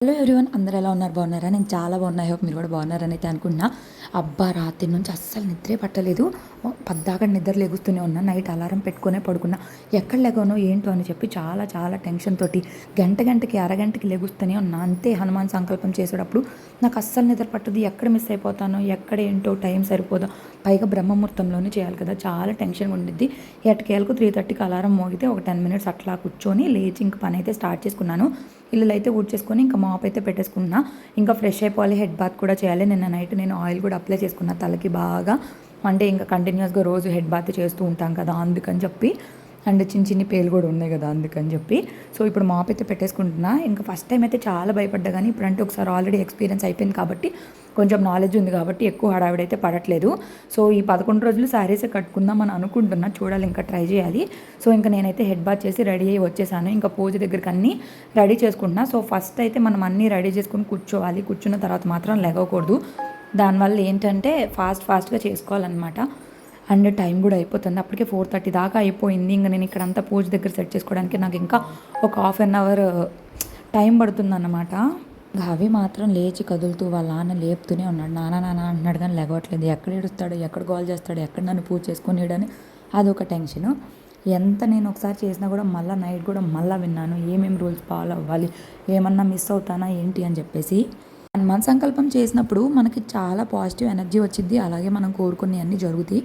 Hello everyone అందరూ ఎలా ఉన్నారు? బాగున్నారా? నేను చాలా బాగున్నా. హోప్ మీరు కూడా బాగున్నారని అయితే అనుకున్నా అబ్బా రాత్రి నుంచి అస్సలు నిద్రే పట్టలేదు. పద్దాక నిద్ర లేగుస్తూనే ఉన్నా. నైట్ అలారం పెట్టుకునే పడుకున్నా. ఎక్కడ లేగానో ఏంటో అని చెప్పి చాలా చాలా టెన్షన్ తోటి గంట గంటకి అరగంటకి లెగుస్తూనే ఉన్నా. అంతే హనుమాన్ సంకల్పం చేసేటప్పుడు నాకు అస్సలు నిద్ర పట్టదు. ఎక్కడ మిస్ అయిపోతానో ఎక్కడ ఏంటో టైం సరిపోదో పైగా బ్రహ్మముహూర్తంలోనే చేయాలి కదా. చాలా టెన్షన్ ఉండిద్ది. ఎటుకేళ్ళకు త్రీ థర్టీకి అలారం మోగితే ఒక టెన్ మినిట్స్ అట్లా కూర్చొని లేచి ఇంక పని అయితే స్టార్ట్ చేసుకున్నాను. ఇల్లు అయితే ఊడ్చేసుకొని ఇంకా మాప్ అయితే పెట్టేసుకున్నా ఇంకా ఫ్రెష్ అయిపోవాలి హెడ్ బాత్ కూడా చేయాలి. నిన్న నైట్ నేను ఆయిల్ కూడా అప్లై చేసుకున్నా తలకి బాగా. అంటే ఇంకా కంటిన్యూస్గా రోజు హెడ్ బాత్ చేస్తూ ఉంటాం కదా అందుకని చెప్పి. అండ్ చిన్న చిన్ని పేలు కూడా ఉన్నాయి కదా అందుకని చెప్పి. సో ఇప్పుడు మాప్ అయితే పెట్టేసుకుంటున్నా. ఇంకా ఫస్ట్ టైం అయితే చాలా భయపడ్డా కానీ ఇప్పుడంటే ఒకసారి ఆల్రెడీ ఎక్స్పీరియన్స్ అయిపోయింది కాబట్టి కొంచెం నాలెడ్జ్ ఉంది కాబట్టి ఎక్కువ హడావిడైతే పడట్లేదు. సో ఈ పదకొండు రోజులు శారీసే కట్టుకుందాం అని అనుకుంటున్నా. చూడాలి ఇంకా ట్రై చేయాలి. సో ఇంకా నేనైతే హెడ్ బాత్ చేసి రెడీ అయ్యి వచ్చేసాను. ఇంకా పూజ దగ్గరికి అన్నీ రెడీ చేసుకుంటున్నా. సో ఫస్ట్ అయితే మనం అన్నీ రెడీ చేసుకుని కూర్చోవాలి. కూర్చున్న తర్వాత మాత్రం లెగకూడదు దానివల్ల ఏంటంటే ఫాస్ట్ ఫాస్ట్గా చేసుకోవాలన్నమాట. అండ్ టైం కూడా అయిపోతుంది. అప్పటికే ఫోర్ థర్టీ దాకా అయిపోయింది. ఇంకా నేను ఇక్కడ అంతా పూజ దగ్గర సెట్ చేసుకోవడానికి నాకు ఇంకా ఒక హాఫ్ అన్ అవర్ టైం పడుతుందన్నమాట. అవి మాత్రం లేచి కదులుతూ వాళ్ళ నాన్న లేపుతూనే ఉన్నాడు. నాన్న నాన్న అంటున్నాడు కానీ లేవట్లేదు. ఎక్కడ ఏడుస్తాడు ఎక్కడ గోల్ చేస్తాడు ఎక్కడ నన్ను పూజ చేసుకునేడని అదొక టెన్షను. ఎంత నేను ఒకసారి చేసినా కూడా మళ్ళీ నైట్ కూడా మళ్ళీ విన్నాను. ఏమేమి రూల్స్ ఫాలో అవ్వాలి ఏమన్నా మిస్ అవుతానా ఏంటి అని చెప్పేసి. మన సంకల్పం చేసినప్పుడు మనకి చాలా పాజిటివ్ ఎనర్జీ వచ్చింది అలాగే మనం కోరుకునే అన్నీ జరుగుతాయి.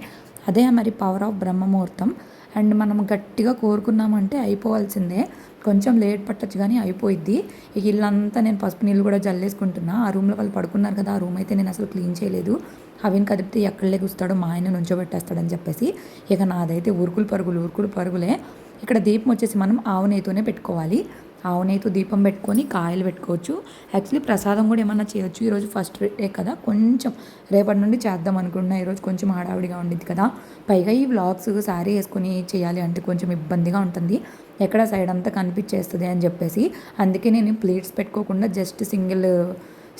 అదే మరి పవర్ ఆఫ్ బ్రహ్మముహూర్తం. అండ్ మనం గట్టిగా కోరుకున్నామంటే అయిపోవాల్సిందే. కొంచెం లేట్ పట్టచ్చు కానీ అయిపోయిద్ది. ఇక ఇల్లంతా నేను పసుపు నీళ్ళు కూడా జల్లేసుకుంటున్నా. ఆ రూమ్లో వాళ్ళు పడుకున్నారు కదా ఆ రూమ్ అయితే నేను అసలు క్లీన్ చేయలేదు. అవిని కదిపితే ఎక్కడ లెగుస్తాడో మా ఆయన నుంచోబెట్టేస్తాడని చెప్పేసి ఇక నాదైతే ఉరుకులు పరుగులు ఉరుకులు పరుగులే. ఇక్కడ దీపం వచ్చేసి మనం ఆవు నెయ్యితోనే పెట్టుకోవాలి. ఆవు నెయ్యితో దీపం పెట్టుకొని కాయలు పెట్టుకోవచ్చు. యాక్చువల్లీ ప్రసాదం కూడా ఏమన్నా చేయొచ్చు. ఈరోజు ఫస్ట్ డే కదా కొంచెం రేపటి నుండి చేద్దాం అనుకున్నా ఈరోజు కొంచెం హడావిడిగా ఉండిద్ది కదా. పైగా ఈ వ్లాగ్స్ శారీ వేసుకొని చేయాలి అంటే కొంచెం ఇబ్బందిగా ఉంటుంది. ఎక్కడ సైడ్ అంతా కనిపించేస్తుంది అని చెప్పేసి. అందుకే నేను ప్లేట్స్ పెట్టుకోకుండా జస్ట్ సింగిల్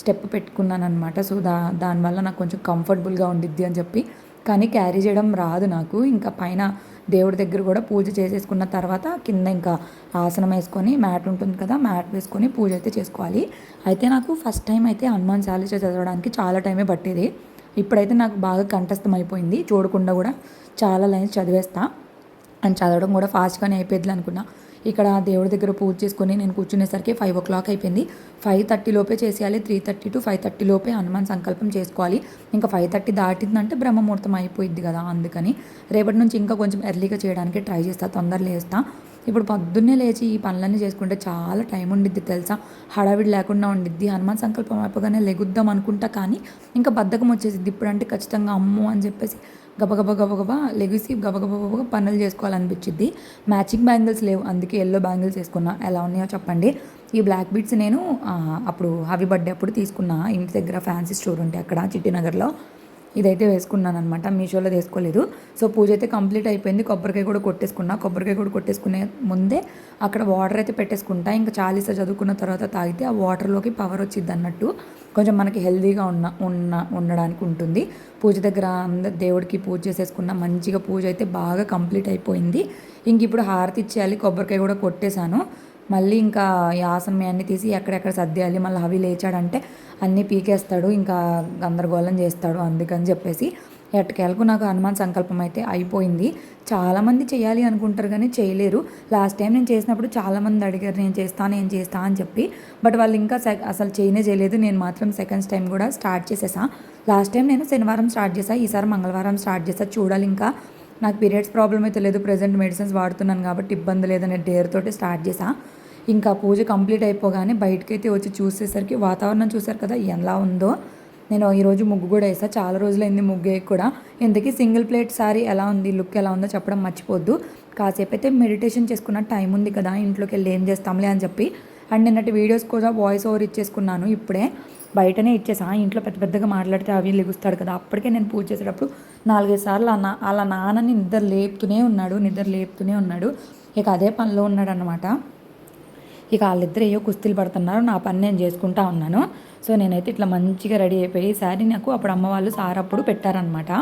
స్టెప్ పెట్టుకున్నాను అనమాట సో దా దానివల్ల నాకు కొంచెం కంఫర్టబుల్గా ఉండిద్ది అని చెప్పి. కానీ క్యారీ చేయడం రాదు నాకు. ఇంకా పైన దేవుడి దగ్గర కూడా పూజ చేసేసుకున్న తర్వాత కింద ఇంకా ఆసనం వేసుకొని మ్యాట్ ఉంటుంది కదా మ్యాట్ వేసుకొని పూజ అయితే చేసుకోవాలి. అయితే నాకు ఫస్ట్ టైం అయితే హనుమాన్ చాలీసా చదవడానికి చాలా టైమే పట్టేది. ఇప్పుడైతే నాకు బాగా కంఠస్థం అయిపోయింది. చూడకుండా కూడా చాలా లైన్స్ చదివేస్తా. అండ్ చదవడం కూడా ఫాస్ట్గానే అయిపోయింది అనుకున్నా. ఇక్కడ దేవుడి దగ్గర పూజ చేసుకొని నేను కూర్చునేసరికి ఫైవ్ ఓ క్లాక్ అయిపోయింది. ఫైవ్ థర్టీ లోపే చేసేయాలి. Three thirty to five thirty లోపే హనుమాన్ సంకల్పం చేసుకోవాలి. ఇంకా ఫైవ్ థర్టీ దాటిందంటే బ్రహ్మముహూర్తం అయిపోయింది కదా అందుకని. రేపటి నుంచి ఇంకా కొంచెం ఎర్లీగా చేయడానికి ట్రై చేస్తా తొందరగా లేస్తా. ఇప్పుడు పొద్దున్నే లేచి ఈ పనులన్నీ చేసుకుంటే చాలా టైం ఉండిద్ది తెలుసా? హడావిడి లేకుండా ఉండిద్ది. హనుమాన్ సంకల్పం అయిపోగానే లెగుద్దాం అనుకుంటా కానీ ఇంకా బద్ధకం వచ్చేసిద్ది. ఇప్పుడంటే ఖచ్చితంగా అమ్ము అని చెప్పేసి గబగబ గబగబా లెగిసి గబగబ పనులు చేసుకోవాలనిపించింది మ్యాచింగ్ బ్యాంగిల్స్ లేవు అందుకే ఎల్లో బ్యాంగిల్స్ వేసుకున్నా. ఎలా ఉన్నాయో చెప్పండి. ఈ బ్లాక్ బీట్స్ నేను అప్పుడు హవి బర్త్డే అప్పుడు తీసుకున్నా. ఇంటి దగ్గర ఫ్యాన్సీ స్టోర్ ఉంటే అక్కడ చిట్టినగర్లో. ఇదైతే వేసుకున్నాను అనమాట మీషోలో తీసుకోలేదు సో పూజ అయితే కంప్లీట్ అయిపోయింది. కొబ్బరికాయ కూడా కొట్టేసుకున్నా. కొబ్బరికాయ కూడా కొట్టేసుకునే ముందే అక్కడ వాటర్ అయితే పెట్టేసుకుంటా. ఇంకా చాలీసా చదువుకున్న తర్వాత తాగితే ఆ వాటర్లోకి పవర్ వచ్చింది అన్నట్టు. కొంచెం మనకి హెల్దీగా ఉన్న ఉన్న ఉండడానికి ఉంటుంది. పూజ దగ్గర అందరు దేవుడికి పూజ చేసేసుకున్న మంచిగా పూజ అయితే బాగా కంప్లీట్ అయిపోయింది. ఇంక ఇప్పుడు హారతి ఇచ్చేయాలి కొబ్బరికాయ కూడా కొట్టేశాను. మళ్ళీ ఇంకా ఈ ఆసనం అన్నీ తీసి ఎక్కడెక్కడ సర్దేయాలి మళ్ళీ అవి లేచాడంటే అన్నీ పీకేస్తాడు ఇంకా గందరగోళం చేస్తాడు అందుకని చెప్పేసి. ఎట్టకేలకు నాకు హనుమాన్ సంకల్పం అయితే అయిపోయింది. చాలామంది చేయాలి అనుకుంటారు కానీ చేయలేరు. లాస్ట్ టైం నేను చేసినప్పుడు చాలామంది అడిగారు నేను చేస్తాను నేను చేస్తా అని చెప్పి. బట్ వాళ్ళు ఇంకా అసలు చేయనే చేయలేదు. నేను మాత్రం సెకండ్స్ టైం కూడా స్టార్ట్ చేసేసా. లాస్ట్ టైం నేను శనివారం స్టార్ట్ చేసా ఈసారి మంగళవారం స్టార్ట్ చేసా. చూడాలి ఇంకా. నాకు పీరియడ్స్ ప్రాబ్లం అయితే లేదు. ప్రజెంట్ మెడిసిన్స్ వాడుతున్నాను కాబట్టి ఇబ్బంది లేదనే డేర్ తోటి స్టార్ట్ చేసా. ఇంకా పూజ కంప్లీట్ అయిపోగానే బయటకైతే వచ్చి చూసేసరికి వాతావరణం చూసారు కదా ఎలా ఉందో. నేను ఈరోజు ముగ్గు కూడా వేసా. చాలా రోజులైంది ముగ్గు కూడా. ఇంతకీ సింగిల్ ప్లేట్ సారీ ఎలా ఉంది? లుక్ ఎలా ఉందో చెప్పడం మర్చిపోద్దు. కాసేపు అయితే మెడిటేషన్ చేసుకున్న టైం ఉంది కదా ఇంట్లోకి వెళ్ళి ఏం చేస్తాంలే అని చెప్పి. అండ్ నిన్నటి వీడియోస్ కూడా వాయిస్ ఓవర్ ఇచ్చేసుకున్నాను ఇప్పుడే. బయటనే ఇచ్చేసా. ఇంట్లో పెద్ద పెద్దగా మాట్లాడితే అవి లెగుస్తాడు కదా. అప్పటికే నేను పూజ చేసేటప్పుడు నాలుగైదు సార్లు అన్న అలా నాన్నని నిద్ర లేపుతూనే ఉన్నాడు నిద్ర లేపుతూనే ఉన్నాడు. ఇక అదే పనిలో ఉన్నాడు అనమాట ఇక వాళ్ళిద్దరు ఏయో కుస్తీలు పడుతున్నారు. నా పని నేను చేసుకుంటా ఉన్నాను. సో నేనైతే ఇట్లా మంచిగా రెడీ అయిపోయి శారీ నాకు అప్పుడు అమ్మ వాళ్ళు సార్ అప్పుడు పెట్టారనమాట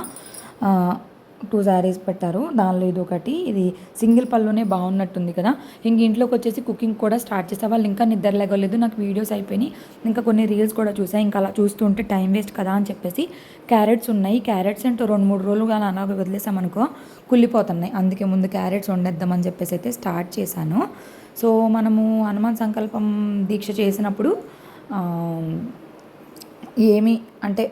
టూ శారీస్ పెట్టారు. దానిలో ఇది ఒకటి ఇది సింగిల్ పళ్ళునే బాగున్నట్టుంది కదా. ఇంక ఇంట్లోకి వచ్చేసి కుకింగ్ కూడా స్టార్ట్ చేసా వాళ్ళు ఇంకా నిద్ర లేగలేదు నాకు వీడియోస్ అయిపోయినాయి. ఇంకా కొన్ని రీల్స్ కూడా చూసా. ఇంకా అలా చూస్తుంటే టైం వేస్ట్ కదా అని చెప్పేసి క్యారెట్స్ ఉన్నాయి. క్యారెట్స్ అంటే రెండు మూడు రోజులు కానీ వదిలేసామనుకో కుళ్ళిపోతున్నాయి. అందుకే ముందు క్యారెట్స్ వండేద్దామని చెప్పేసి అయితే స్టార్ట్ చేశాను. సో మనము హనుమాన్ సంకల్పం దీక్ష చేసినప్పుడు ఏమి అంటే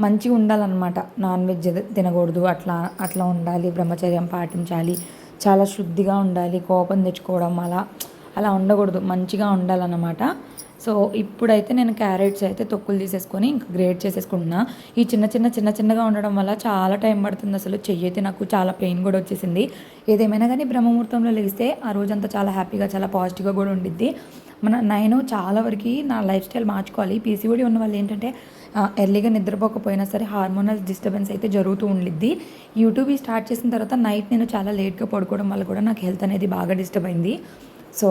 మంచిగా ఉండాలన్నమాట. నాన్ వెజ్ తినకూడదు. అట్లా అట్లా ఉండాలి. బ్రహ్మచర్యం పాటించాలి. చాలా శుద్ధిగా ఉండాలి. కోపం తెచ్చుకోవడం అలా అలా ఉండకూడదు. మంచిగా ఉండాలన్నమాట. సో ఇప్పుడైతే నేను క్యారెట్స్ అయితే తొక్కులు తీసేసుకొని ఇంకా గ్రేట్ చేసేసుకుంటున్నా. ఈ చిన్న చిన్న చిన్న చిన్నగా ఉండడం వల్ల చాలా టైం పడుతుంది. అసలు చెయ్యి అయితే నాకు చాలా పెయిన్ కూడా వచ్చేసింది. ఏదేమైనా కానీ బ్రహ్మముహూర్తంలో లేస్తే ఆ రోజంతా చాలా హ్యాపీగా చాలా పాజిటివ్గా కూడా ఉండిద్ది. మన నేను చాలా వరకు నా లైఫ్ స్టైల్ మార్చుకోవాలి. పీసీఓడి ఉన్న వాళ్ళు ఏంటంటే ఎర్లీగా నిద్రపోకపోయినా సరే హార్మోనల్ డిస్టర్బెన్స్ అయితే జరుగుతూ ఉండిద్ది. యూట్యూబ్ స్టార్ట్ చేసిన తర్వాత నైట్ నేను చాలా లేట్గా పడుకోవడం వల్ల కూడా నాకు హెల్త్ అనేది బాగా డిస్టర్బ్ అయింది. సో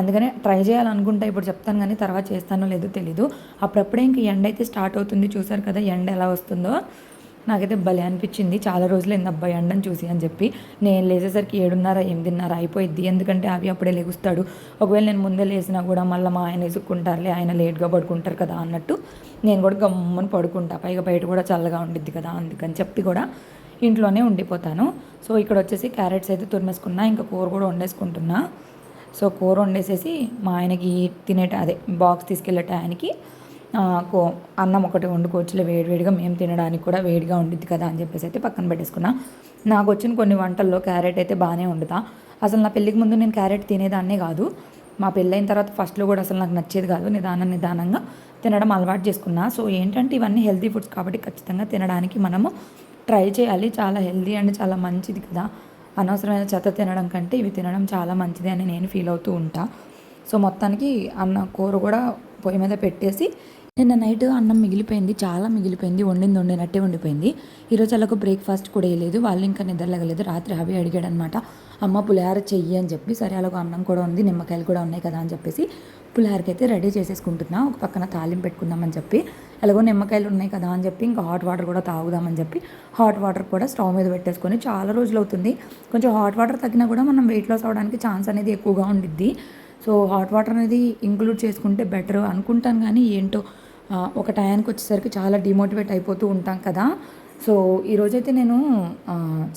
అందుకనే ట్రై చేయాలనుకుంటా ఇప్పుడు చెప్తాను కానీ తర్వాత చేస్తానో లేదో తెలీదు. అప్పుడప్పుడే ఇంక ఎండ అయితే స్టార్ట్ అవుతుంది. చూసారు కదా ఎండ ఎలా వస్తుందో. నాకైతే భలే అనిపించింది. చాలా రోజులు అయింది అబ్బాయి అండని చూసి అని చెప్పి. నేను లేచేసరికి ఏడున్నర ఎనిమిదిన్నర అయిపోయింది ఎందుకంటే అవి అప్పుడే లెగుస్తాడు. ఒకవేళ నేను ముందే లేచినా కూడా మళ్ళీ మా ఆయన వేసుకుంటారులే ఆయన లేట్గా పడుకుంటారు కదా అన్నట్టు నేను కూడా గమ్మని పడుకుంటా. పైగా బయట కూడా చల్లగా ఉండిద్ది కదా అందుకని చెప్పి కూడా ఇంట్లోనే ఉండిపోతాను. సో ఇక్కడ వచ్చేసి క్యారెట్స్ అయితే తురిమేసుకున్నా ఇంకా కూర కూడా వండేసుకుంటున్నా. సో కూర వండేసేసి మా ఆయనకి తినేట అదే బాక్స్ తీసుకెళ్ళే టయానికి కో అన్నం ఒకటి వండుకోవచ్చులే వేడివేడిగా మేము తినడానికి కూడా వేడిగా ఉండిద్ది కదా అని చెప్పేసి అయితే పక్కన పెట్టేసుకున్నా. నాకు వచ్చిన కొన్ని వంటల్లో క్యారెట్ అయితే బాగానే వండుతా. అసలు నా పెళ్ళికి ముందు నేను క్యారెట్ తినేదాన్నే కాదు. మా పెళ్ళైన తర్వాత ఫస్ట్లో కూడా అసలు నాకు నచ్చేది కాదు నిదానం నిదానంగా తినడం అలవాటు చేసుకున్నా. సో ఏంటంటే ఇవన్నీ హెల్తీ ఫుడ్స్ కాబట్టి ఖచ్చితంగా తినడానికి మనము ట్రై చేయాలి. చాలా హెల్తీ అండ్ చాలా మంచిది కదా. అనవసరమైన చెత్త తినడం కంటే ఇవి తినడం చాలా మంచిది అని నేను ఫీల్ అవుతూ ఉంటా. సో మొత్తానికి అన్న కూర కూడా పొయ్యి మీద పెట్టేసి నిన్న నైట్ అన్నం మిగిలిపోయింది చాలా మిగిలిపోయింది వండింది వండినట్టే ఉండిపోయింది ఈరోజు అలాగ బ్రేక్ఫాస్ట్ కూడా వేయలేదు వాళ్ళు ఇంకా నిద్రలేగలేదు రాత్రి అవి అడిగాడు అనమాట అమ్మ పులిహార చెయ్యి అని చెప్పి సరే అలాగో అన్నం కూడా ఉంది నిమ్మకాయలు కూడా ఉన్నాయి కదా అని చెప్పేసి పులిహారకి అయితే రెడీ చేసేసుకుంటున్నా ఒక పక్కన తాలింపు పెట్టుకుందామని చెప్పి. ఎలాగో నిమ్మకాయలు ఉన్నాయి కదా అని చెప్పి ఇంకా హాట్ వాటర్ కూడా తాగుదామని చెప్పి హాట్ వాటర్ కూడా స్టవ్ మీద పెట్టేసుకొని చాలా రోజులు అవుతుంది కొంచెం హాట్ వాటర్ తగ్గినా కూడా మనం వెయిట్ లాస్ అవడానికి ఛాన్స్ అనేది ఎక్కువగా ఉండిద్ది. సో హాట్ వాటర్ అనేది ఇంక్లూడ్ చేసుకుంటే బెటర్ అనుకుంటాను కానీ ఏంటో ఒక టయానికి వచ్చేసరికి చాలా డిమోటివేట్ అయిపోతూ ఉంటాం కదా. సో ఈరోజైతే నేను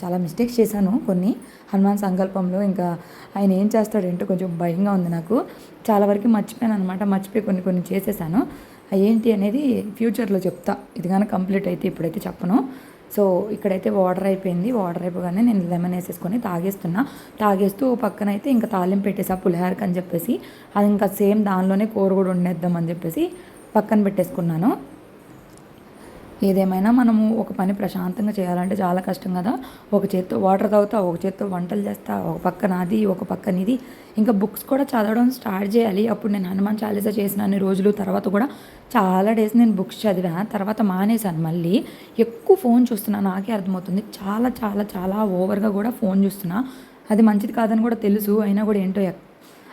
చాలా మిస్టేక్స్ చేశాను కొన్ని. హనుమాన్ సంకల్పంలో ఇంకా ఆయన ఏం చేస్తాడేంటో కొంచెం భయంగా ఉంది నాకు. చాలా వరకు మర్చిపోయాను అనమాట మర్చిపోయి కొన్ని కొన్ని చేసేసాను. అవి ఏంటి అనేది ఫ్యూచర్లో చెప్తా. ఇది కానీ కంప్లీట్ అయితే ఇప్పుడైతే చెప్పను. సో ఇక్కడైతే వాటర్ అయిపోయింది. వాటర్ అయిపోగానే నేను లెమన్ వేసేసుకొని తాగేస్తున్నా. తాగేస్తూ పక్కన అయితే ఇంకా తాలింపు పెట్టేసా పులిహారకి అని చెప్పేసి. అది ఇంకా సేమ్ దానిలోనే కూర కూడా వండేద్దాం అని చెప్పేసి పక్కన పెట్టేసుకున్నాను. ఏదేమైనా మనము ఒక పని ప్రశాంతంగా చేయాలంటే చాలా కష్టం కదా. ఒక చేత్తో వాటర్ తాగుతా ఒక చేత్తో వంటలు చేస్తా ఒక పక్కన అది ఒక పక్కన ఇది ఇంకా బుక్స్ కూడా చదవడం స్టార్ట్ చేయాలి. అప్పుడు నేను హనుమాన్ చాలీసా చేసిన అన్ని రోజులు తర్వాత కూడా చాలా డేస్ నేను బుక్స్ చదివా తర్వాత మానేశాను మళ్ళీ. ఎక్కువ ఫోన్ చూస్తున్నా నాకే అర్థమవుతుంది. చాలా చాలా చాలా ఓవర్గా కూడా ఫోన్ చూస్తున్నా. అది మంచిది కాదని కూడా తెలుసు. అయినా కూడా ఏంటో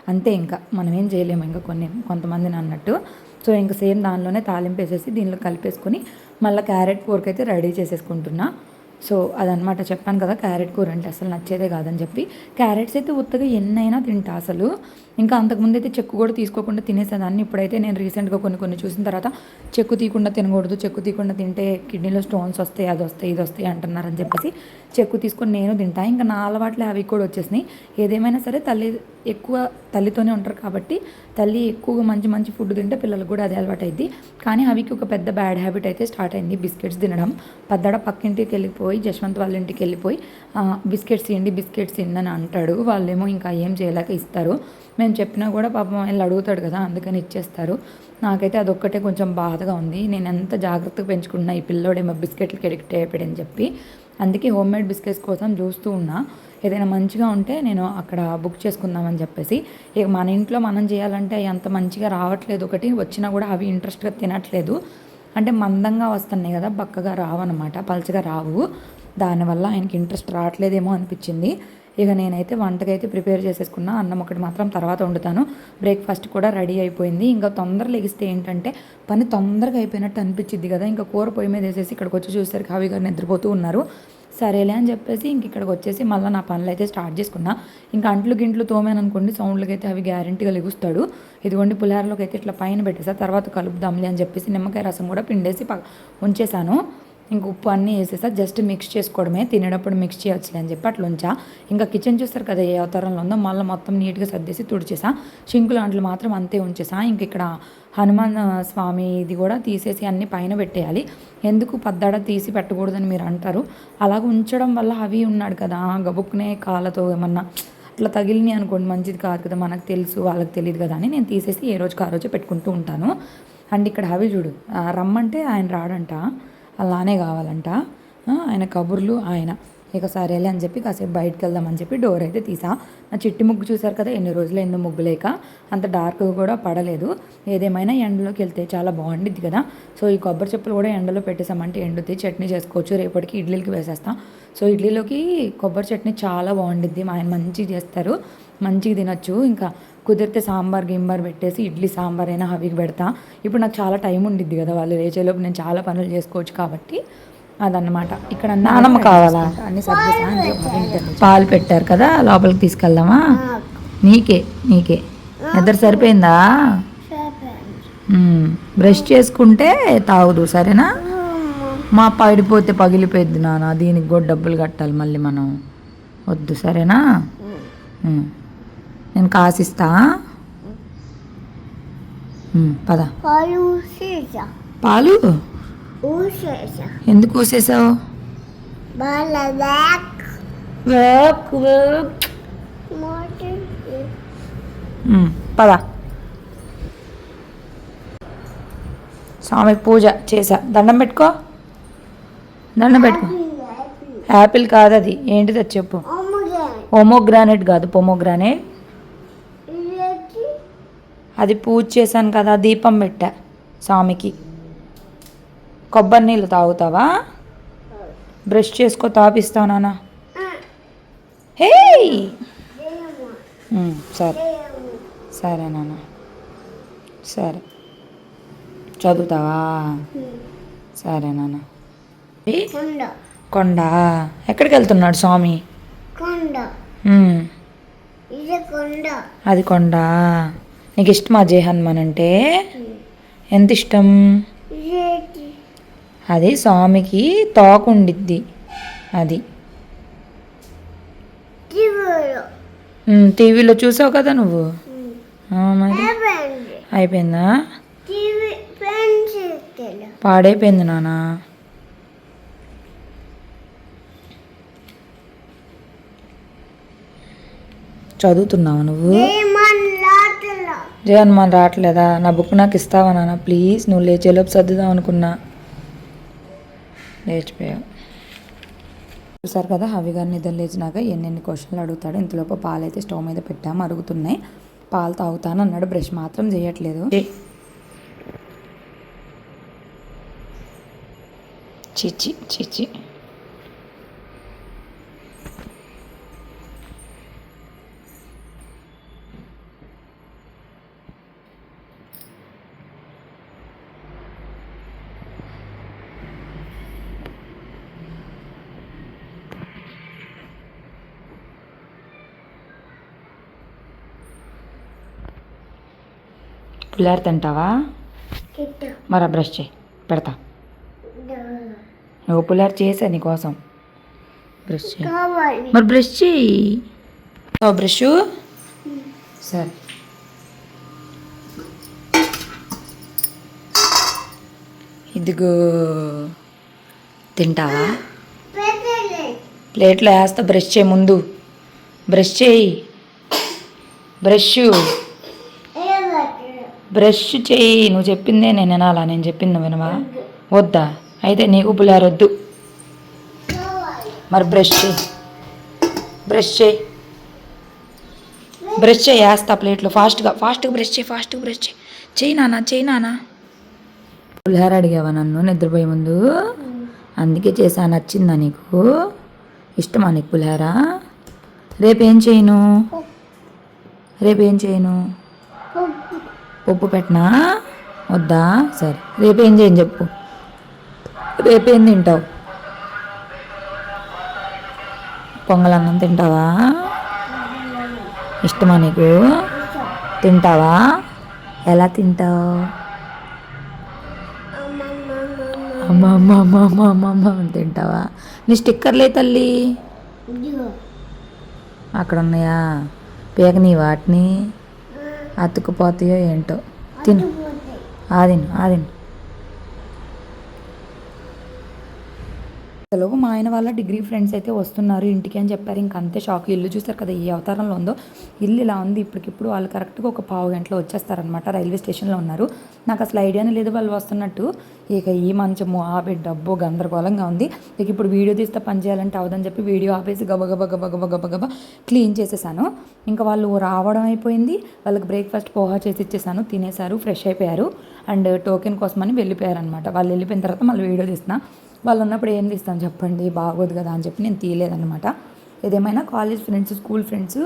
అంతే ఇంకా. మనం ఏం చేయలేము ఇంకా కొన్ని కొంతమందిని అన్నట్టు. సో ఇంకా సేమ్ దానిలోనే తాలింపు వేసేసి దీనిలో కలిపేసుకొని మళ్ళీ క్యారెట్ కూరకైతే అయితే రెడీ చేసేసుకుంటున్నా. సో అదనమాట చెప్పాను కదా క్యారెట్ కూర అంటే అసలు నచ్చేదే కాదని చెప్పి. క్యారెట్స్ అయితే ఉత్తగా ఎన్నైనా తింటా అసలు. ఇంకా అంతకుముందు అయితే చెక్కు కూడా తీసుకోకుండా తినేసేదాన్ని. ఇప్పుడైతే నేను రీసెంట్గా కొన్ని కొన్ని చూసిన తర్వాత చెక్కు తీయకుండా తినకూడదు చెక్కు తీయకుండా తింటే కిడ్నీలో స్టోన్స్ వస్తాయి అది వస్తాయి ఇది వస్తాయి అంటున్నారని చెప్పేసి చెక్కు తీసుకొని నేను తింటా. ఇంకా నా అలవాట్లే అవి కూడా వచ్చేసినాయి. ఏదేమైనా సరే తల్లి ఎక్కువ తల్లితోనే ఉంటారు కాబట్టి తల్లి ఎక్కువగా మంచి మంచి ఫుడ్ తింటే పిల్లలకు కూడా అదే అలవాటు అయింది కానీ అవికి ఒక పెద్ద బ్యాడ్ హ్యాబిట్ అయితే స్టార్ట్ అయింది బిస్కెట్స్ తినడం. పెద్దడ పక్కింటికి వెళ్ళిపోయి జశ్వంత్ వాళ్ళ ఇంటికి వెళ్ళిపోయి బిస్కెట్స్ తిండి బిస్కెట్స్ తిండి అంటాడు. వాళ్ళేమో ఇంకా ఏం చేయలేక ఇస్తారు. మేము చెప్పినా కూడా పాపం వీళ్ళు అడుగుతాడు కదా అందుకని ఇచ్చేస్తారు. నాకైతే అదొక్కటే కొంచెం బాధగా ఉంది. నేను ఎంత జాగ్రత్తగా పెంచుకుంటున్నా ఈ పిల్లోడేమో బిస్కెట్లకి ఎడిక్ట్ అయిపోయాడని చెప్పి. అందుకే హోమ్ మేడ్ బిస్కెట్స్ కోసం చూస్తూ ఉన్నా. ఏదైనా మంచిగా ఉంటే నేను అక్కడ బుక్ చేసుకుందామని చెప్పేసి. ఇక మన ఇంట్లో మనం చేయాలంటే అవి అంత మంచిగా రావట్లేదు. ఒకటి వచ్చినా కూడా అవి ఇంట్రెస్ట్గా తినట్లేదు. అంటే మందంగా వస్తున్నాయి కదా బక్కగా రావన్నమాట పలచగా రావు. దానివల్ల ఆయనకి ఇంట్రెస్ట్ రావట్లేదేమో అనిపించింది. ఇక నేనైతే వంటకైతే ప్రిపేర్ చేసేసుకున్నా అన్నం ఒకటి మాత్రం తర్వాత వండుతాను. బ్రేక్ఫాస్ట్ కూడా రెడీ అయిపోయింది. ఇంకా తొందర లెగిస్తే ఏంటంటే పని తొందరగా అయిపోయినట్టు అనిపించింది కదా. ఇంకా కూర పొయ్యి మీద వేసేసి ఇక్కడికి వచ్చి చూసేసరికి హావి గారు నిద్రపోతూ ఉన్నారు. సరేలే అని చెప్పేసి ఇంక ఇక్కడికి వచ్చేసి మళ్ళీ నా పనులు అయితే స్టార్ట్ చేసుకున్నా. ఇంకా అంట్లు గింట్లు తోమాను అనుకోండి సౌండ్లకి అయితే అవి గ్యారంటీగా లెగుస్తాడు. ఇదిగోండి పులారలోకి అయితే ఇట్లా పైన పెట్టేసా తర్వాత కలుపుదాంలే అని చెప్పేసి నిమ్మకాయ రసం కూడా పిండేసి ప ఉంచేసాను. ఇంక ఉప్పు అన్నీ వేసేసా. జస్ట్ మిక్స్ చేసుకోవడమే. తినేటప్పుడు మిక్స్ చేయొచ్చులే అని చెప్పి అట్లా ఉంచా. ఇంకా కిచెన్ చూస్తారు కదా ఏ అవతారంలో ఉందో మళ్ళీ మొత్తం నీట్గా సర్దేసి తుడిచేసా. షింకులు అంట్లు మాత్రం అంతే ఉంచేసా. ఇంక ఇక్కడ హనుమాన్ స్వామి ఇది కూడా తీసేసి అన్ని పైన పెట్టేయాలి. ఎందుకు పద్దాడ తీసి పెట్టకూడదని మీరు అంటారు. అలాగ ఉంచడం వల్ల అవి ఉన్నాడు కదా గబుక్కునే కాళ్ళతో ఏమన్నా అట్లా తగిలిని అనుకోండి. మంచిది కాదు కదా మనకు తెలుసు వాళ్ళకి తెలియదు కదా అని నేను తీసేసి ఏ రోజుకి ఆ రోజే పెట్టుకుంటూ ఉంటాను. అండ్ ఇక్కడ హవి చూడు రమ్మంటే ఆయన రాడంట. అలానే కావాలంట. ఆయన కబుర్లు ఆయన. ఇక సరేలే అని చెప్పి కాసేపు బయటకు వెళ్దామని చెప్పి డోర్ అయితే తీసా. నా చిట్టి ముగ్గు చూసారు కదా ఎన్ని రోజులు ఎన్నో ముగ్గు లేక. అంత డార్క్ కూడా పడలేదు. ఏదేమైనా ఎండలోకి వెళ్తే చాలా బాగుండిద్ది కదా. సో ఈ కొబ్బరి చెప్పులు కూడా ఎండలో పెట్టేసామంటే ఎండుద్ది చట్నీ చేసుకోవచ్చు. రేపటికి ఇడ్లీలకి వేసేస్తాం. సో ఇడ్లీలోకి కొబ్బరి చట్నీ చాలా బాగుండిద్ది. మా ఆయన మంచిగా చేస్తారు. మంచిగా తినొచ్చు. ఇంకా కుదిరితే సాంబార్ గింబార్ పెట్టేసి ఇడ్లీ సాంబార్ అయినా హవికి పెడతా. ఇప్పుడు నాకు చాలా టైం ఉండిద్ది కదా వాళ్ళు లేచేలోపు నేను చాలా పనులు చేసుకోవచ్చు కాబట్టి అదన్నమాట. ఇక్కడ నానమ్మ కావాలా? అన్ని సర్దేసా? పాలు పెట్టారు కదా లోపలికి తీసుకెళ్దామా? నీకే నీకే. నిద్ర సరిపోయిందా. బ్రష్ చేసుకుంటే తాగుదు సరేనా? మా పడిపోతే పగిలిపోయింది నాన్న. దీనికి కూడా డబ్బులు కట్టాలి మళ్ళీ మనం. వద్దు సరేనా. నేను కాసిస్తా. పద. పాలు ఎందుకు మ్మ్, పద. స్వామికి పూజ చేసా. దండం పెట్టుకో. దండం పెట్టుకో. యాపిల్ కాదు అది ఏంటిది చెప్పు? అమ్మగా ఒమోగ్రానైట్ కాదు పొమోగ్రానైట్ అది పూజ చేశాను కదా దీపం పెట్టా స్వామికి. కొబ్బరి నీళ్ళు తాగుతావా? బ్రష్ చేసుకో తాపిస్తావు నాన్న. హే సరే. సరే నాన్న. సరే. చదువుతావా? సరే నాన్న? కొండ. కొండ. ఎక్కడికి వెళ్తున్నాడు స్వామి కొండ. అది కొండ. నీకు ఇష్టమా జయ హనుమాన్ అంటే? ఎంత ఇష్టం అది స్వామికి తోక ఉండిద్ది అది. టీవీలో. చూసావు కదా నువ్వు? మరి. అయిపోయింది. పాడైపోయింది నాన్న చదువుతున్నావా నువ్వు? జయ హనుమాన్ రావట్లేదా? నా బుక్ నాకు ఇస్తావా నాన్న? ప్లీజ్ నువ్వు లేచేలోపు సర్దుదాం అనుకున్నా. లేచిపోయావు. చూసారు కదా హవి గారు నిద్ర లేచినాక ఎన్నెన్ని క్వశ్చన్లు అడుగుతాడు ఇంతలోపు పాలు అయితే స్టవ్ మీద పెట్టాము అరుగుతున్నాయి. పాలు తాగుతాను అన్నాడు బ్రష్ మాత్రం చేయట్లేదు. చిచి చిచి పుల్లారి తింటావా? మరి బ్రష్ చేయి. పెడతా. నువ్వు పుల్లారి చేసా నీకోసం. బ్రష్ చేయి. మరి బ్రష్ చేయి. బ్రష్. సరే. ఇదిగో. తింటావా? ప్లేట్లో వేస్తా. బ్రష్ చేయి ముందు. బ్రష్ చేయి. బ్రష్. బ్రష్ చేయి నువ్వు చెప్పిందే నేను వినాలా? నేను చెప్పింది వినవా? వద్దా? అయితే నీకు పులిహార వద్దు మరి బ్రష్ చేయి. బ్రష్ చేయి. బ్రష్ చేయి వేస్తా ప్లేట్లో. ఫాస్ట్గా ఫాస్ట్గా బ్రష్ చేయి ఫాస్ట్గా బ్రష్ చేయి. చేయి నాన్న చేయి నానా పులిహార అడిగావా నన్ను నిద్రపోయే ముందు? అందుకే చేసా నచ్చిందా నీకు? ఇష్టమా నీకు పులిహార రేపేం చేయను? రేపేం చేయను? ఉప్పు పెట్టనా? వద్దా? సరే. రేపేం చేయను చెప్పు. రేపేం తింటావు? పొంగల్ అన్నం తింటావా? ఇష్టమా నీకు? తింటావా? ఎలా తింటావు? అమ్మ అమ్మ అమ్మ అమ్మ అమ్మ అమ్మ అని తింటావా? నీ స్టిక్కర్లే తల్లి? అక్కడ ఉన్నాయా పేకని వాటిని? అతుకుపోతాయో ఏంటో. తిను. ఆదిను ఆదిను. అసలు మా ఆయన వాళ్ళ డిగ్రీ ఫ్రెండ్స్ అయితే వస్తున్నారు ఇంటికి అని చెప్పారు. ఇంక అంతే షాక్. ఇల్లు చూస్తారు కదా ఏ అవతారంలో ఉందో. ఇల్లు ఇలా ఉంది ఇప్పటికిప్పుడు వాళ్ళు కరెక్ట్గా ఒక పావు గంటలో వచ్చేస్తారనమాట రైల్వే స్టేషన్లో ఉన్నారు. నాకు అసలు ఐడియానే లేదు వాళ్ళు వస్తున్నట్టు. ఇక ఈ మంచము ఆ బెడ్ డబ్బు గందరగోళంగా ఉంది. ఇక ఇప్పుడు వీడియో తీస్తే పని చేయాలంటే అవదని చెప్పి వీడియో ఆపేసి గబగబ గబగబ గబగబ క్లీన్ చేసేసాను. ఇంకా వాళ్ళు రావడం అయిపోయింది. వాళ్ళకి బ్రేక్ఫాస్ట్ పోహా చేసి ఇచ్చేసాను. తినేశారు ఫ్రెష్ అయిపోయారు. అండ్ టోకెన్ కోసమని వెళ్ళిపోయారనమాట వాళ్ళు వెళ్ళిపోయిన తర్వాత మళ్ళీ వీడియో తీస్తున్నా. వాళ్ళు ఉన్నప్పుడు ఏం తీస్తాను చెప్పండి బాగోదు కదా అని చెప్పి నేను తీయలేదనమాట ఏదేమైనా కాలేజ్ ఫ్రెండ్స్ స్కూల్ ఫ్రెండ్స్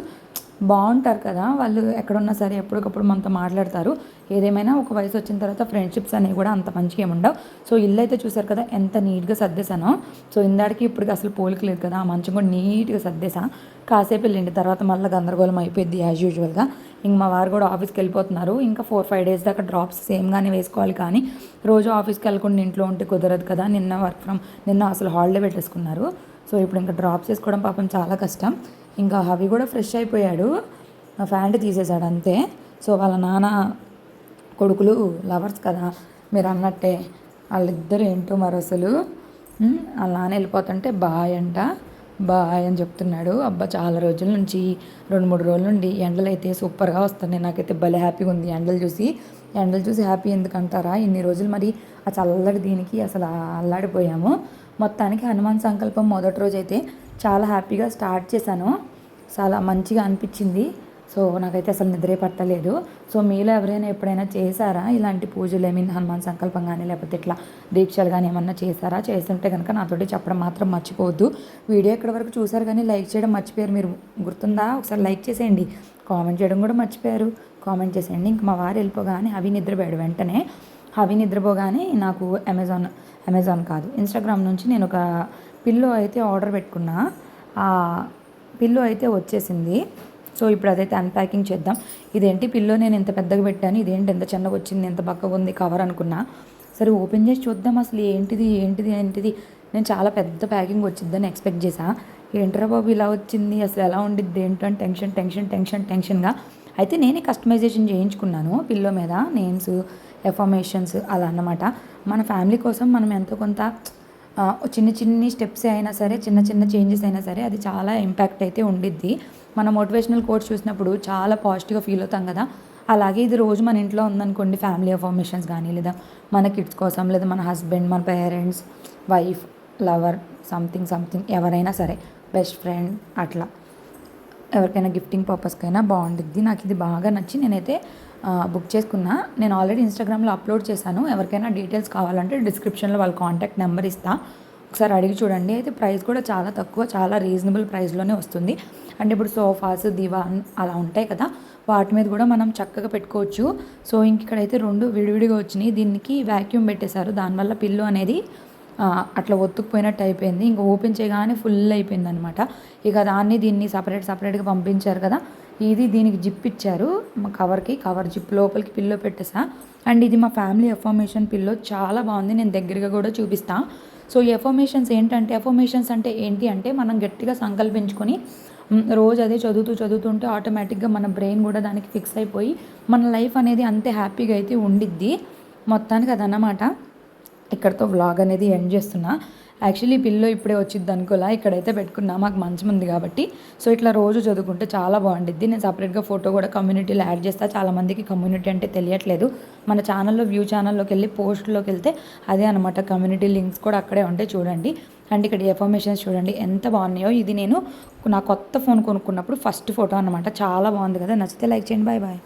బాగుంటారు కదా. వాళ్ళు ఎక్కడున్నా సరే ఎప్పటికప్పుడు మనతో మాట్లాడతారు. ఏదేమైనా ఒక వయసు వచ్చిన తర్వాత ఫ్రెండ్షిప్స్ అనేవి కూడా అంత మంచిగా ఏముండవు సో ఇల్లు అయితే చూసారు కదా ఎంత నీట్గా సర్దేశానో. సో ఇందాడికి ఇప్పటికి అసలు పోలిక లేదు కదా ఆ మంచం కూడా నీట్గా సర్దేశా. కాసేపు వెళ్ళిండి తర్వాత మళ్ళీ గందరగోళం అయిపోయింది యాజ్ యూజువల్గా ఇంక మా వారు కూడా ఆఫీస్కి వెళ్ళిపోతున్నారు. ఇంకా ఫోర్ ఫైవ్ డేస్ దాకా డ్రాప్స్ సేమ్గానే వేసుకోవాలి కానీ రోజు ఆఫీస్కి వెళ్ళకుండా ఇంట్లో ఉంటే కుదరదు కదా. నిన్న వర్క్ ఫ్రమ్ నిన్న అసలు హాలిడే పెట్టేసుకున్నారు. సో ఇప్పుడు ఇంకా డ్రాప్స్ వేసుకోవడం పాపం చాలా కష్టం. ఇంకా అవి కూడా ఫ్రెష్ అయిపోయాడు. ఫ్యాంట్ తీసేశాడు అంతే. సో వాళ్ళ నాన్న కొడుకులు లవర్స్ కదా. మీరు అన్నట్టే వాళ్ళిద్దరు ఏంటో మరి అసలు? వాళ్ళ నాన్న వెళ్ళిపోతుంటే బాయ్ అంట. బాయ్ అని చెప్తున్నాడు. అబ్బా చాలా రోజుల నుంచి రెండు మూడు రోజుల నుండి ఎండలు అయితే సూపర్గా వస్తున్నాయి. నాకైతే భలే హ్యాపీగా ఉంది ఎండలు చూసి. ఎండలు చూసి హ్యాపీ ఎందుకంటారా? ఇన్ని రోజులు మరి ఆ చల్లడి దీనికి అసలు అల్లాడిపోయాము. మొత్తానికి హనుమాన్ సంకల్పం మొదటి రోజు అయితే చాలా హ్యాపీగా స్టార్ట్ చేశాను. చాలా మంచిగా అనిపించింది. సో నాకైతే అసలు నిద్రే పట్టలేదు. సో మీలో ఎవరైనా ఎప్పుడైనా చేశారా? ఇలాంటి పూజలు ఐ మీన్ హనుమాన్ సంకల్పం కానీ లేకపోతే ఇట్లా దీక్షలు కానీ ఏమన్నా చేశారా? చేస్తుంటే కనుక నాతోటి చెప్పడం మాత్రం మర్చిపోవద్దు. వీడియో ఎక్కడి వరకు చూసారు కానీ లైక్ చేయడం మర్చిపోయారు. మీరు గుర్తుందా? ఒకసారి లైక్ చేసేయండి. కామెంట్ చేయడం కూడా మర్చిపోయారు. కామెంట్ చేసేయండి. ఇంక మా వారు వెళ్ళిపోగానే అవి నిద్రపోయాడు వెంటనే. అవి నిద్రపోగానే నాకు అమెజాన్ అమెజాన్ కాదు. ఇన్స్టాగ్రామ్ నుంచి నేను ఒక పిల్లో అయితే ఆర్డర్ పెట్టుకున్నా. ఆ పిల్లో అయితే వచ్చేసింది. సో ఇప్పుడు అదైతే అన్ప్యాకింగ్ చేద్దాం. ఇదేంటి? పిల్లో నేను ఎంత పెద్దగా పెట్టాను. ఇదేంటి? ఎంత చిన్నగా వచ్చింది. ఎంత బక్కగా ఉంది కవర్ అనుకున్నా. సరే ఓపెన్ చేసి చూద్దాం అసలు ఏంటిది? ఏంటిది? ఏంటిది? నేను చాలా పెద్ద ప్యాకింగ్ వచ్చిందని ఎక్స్పెక్ట్ చేసా ఏంట్రా బాబు ఇలా వచ్చింది? అసలు ఎలా ఉండిద్ది? ఏంటో అని టెన్షన్ టెన్షన్ టెన్షన్ టెన్షన్గా అయితే నేనే కస్టమైజేషన్ చేయించుకున్నాను పిల్లో మీద. నేమ్స్ ఎఫర్మేషన్స్ అలా అన్నమాట. మన ఫ్యామిలీ కోసం మనం ఎంతో కొంత చిన్న చిన్ని స్టెప్స్ అయినా సరే చిన్న చిన్న చేంజెస్ అయినా సరే అది చాలా ఇంపాక్ట్ అయితే ఉండిద్ది. మన మోటివేషనల్ కోర్స్ చూసినప్పుడు చాలా పాజిటివ్గా ఫీల్ అవుతాం కదా. అలాగే ఇది రోజు మన ఇంట్లో ఉందనుకోండి ఫ్యామిలీ అఫర్మేషన్స్ కానీ లేదా మన కిడ్స్ కోసం లేదా మన హస్బెండ్ మన parents wife lover something something ఎవరైనా సరే బెస్ట్ ఫ్రెండ్ అట్లా. ఎవరికైనా గిఫ్టింగ్ పర్పస్కైనా బాగుంటుంది నాకు ఇది బాగా నచ్చి నేనైతే బుక్ చేసుకున్నా. నేను ఆల్రెడీ ఇన్స్టాగ్రామ్లో అప్లోడ్ చేశాను. ఎవరికైనా డీటెయిల్స్ కావాలంటే డిస్క్రిప్షన్లో వాళ్ళ కాంటాక్ట్ నెంబర్ ఇస్తా. ఒకసారి అడిగి చూడండి. అయితే ప్రైస్ కూడా చాలా తక్కువ చాలా రీజనబుల్ ప్రైస్లోనే వస్తుంది. అంటే ఇప్పుడు సోఫాస్ దివాన్ అలా ఉంటాయి కదా వాటి మీద కూడా మనం చక్కగా పెట్టుకోవచ్చు. సో ఇంక ఇక్కడైతే రెండు విడివిడిగా వచ్చినాయి. దీనికి వ్యాక్యూమ్ పెట్టేశారు. దానివల్ల పిల్లు అనేది అట్లా ఒత్తుకుపోయినట్టు అయిపోయింది. ఇంకా ఓపెన్ చేయగానే ఫుల్ అయిపోయింది అనమాట ఇక దాన్ని దీన్ని సపరేట్ సపరేట్గా పంపించారు కదా. ఇది దీనికి జిప్ ఇచ్చారు. మా కవర్కి కవర్ జిప్ లోపలికి పిల్లో పెట్టేసా. అండ్ ఇది మా ఫ్యామిలీ ఎఫర్మేషన్ పిల్లో చాలా బాగుంది. నేను దగ్గరగా కూడా చూపిస్తా. సో ఈ ఎఫర్మేషన్స్ ఏంటంటే ఎఫర్మేషన్స్ అంటే ఏంటి అంటే మనం గట్టిగా సంకల్పించుకొని రోజు అదే చదువుతూ చదువుతుంటే ఆటోమేటిక్గా మన బ్రెయిన్ కూడా దానికి ఫిక్స్ అయిపోయి మన లైఫ్ అనేది అంతే హ్యాపీగా అయితే ఉండిద్ది. మొత్తానికి అదన్నమాట. ఇక్కడతో వ్లాగ్ అనేది ఎండ్ చేస్తున్నా. యాక్చువల్లీ పిల్లో ఇప్పుడే వచ్చింది అనుకోలే. ఇక్కడైతే పెట్టుకున్నా. మాకు మంచం ఉంది కాబట్టి. సో ఇట్లా రోజు చదువుకుంటే చాలా బాగుండిద్ది. నేను సపరేట్గా ఫోటో కూడా కమ్యూనిటీలో యాడ్ చేస్తా. చాలా మందికి కమ్యూనిటీ అంటే తెలియట్లేదు. మన ఛానల్లో వ్యూ ఛానల్లోకి వెళ్ళి పోస్ట్లోకి వెళ్తే అదే అనమాట కమ్యూనిటీ లింక్స్ కూడా అక్కడే ఉంటాయి చూడండి. అండ్ ఇక్కడ ఎఫర్మేషన్స్ చూడండి. ఎంత బాగున్నాయో. ఇది నేను నా కొత్త ఫోన్ కొనుక్కున్నప్పుడు ఫస్ట్ ఫోటో అనమాట చాలా బాగుంది కదా. నచ్చితే లైక్ చేయండి. Bye bye